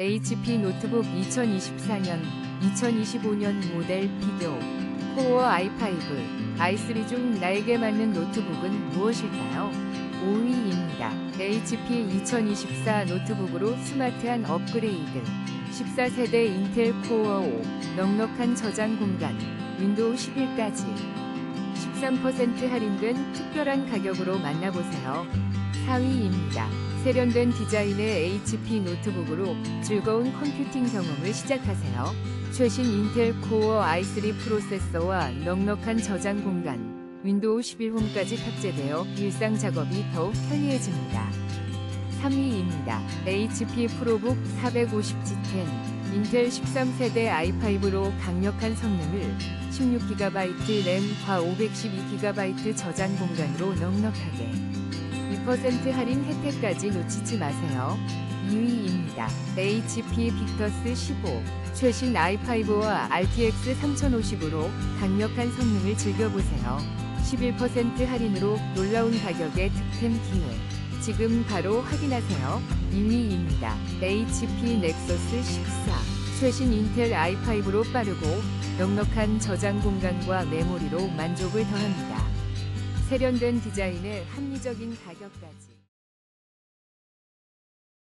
HP 노트북 2024년, 2025년 모델 비교. 코어 i5, i3 중 나에게 맞는 노트북은 무엇일까요? 5위입니다. HP 2024 노트북으로 스마트한 업그레이드. 14세대 인텔 코어 5, 넉넉한 저장 공간, 윈도우 11까지. 13% 할인된 특별한 가격으로 만나보세요. 4위입니다. 세련된 디자인의 HP 노트북으로 즐거운 컴퓨팅 경험을 시작하세요. 최신 인텔 코어 i3 프로세서와 넉넉한 저장 공간, 윈도우 11 홈까지 탑재되어 일상 작업이 더욱 편리해집니다. 3위입니다. HP 프로북 450G10 인텔 13세대 i5로 강력한 성능을 16GB 램과 512GB 저장 공간으로 넉넉하게 2% 할인 혜택까지 놓치지 마세요. 2위입니다. HP 빅터스 15 최신 i5와 RTX 3050으로 강력한 성능을 즐겨보세요. 11% 할인으로 놀라운 가격의 득템 기회. 지금 바로 확인하세요. 2위입니다. HP 넥서스 14 최신 인텔 i5로 빠르고 넉넉한 저장 공간과 메모리로 만족을 더합니다. 세련된 디자인에 합리적인 가격까지.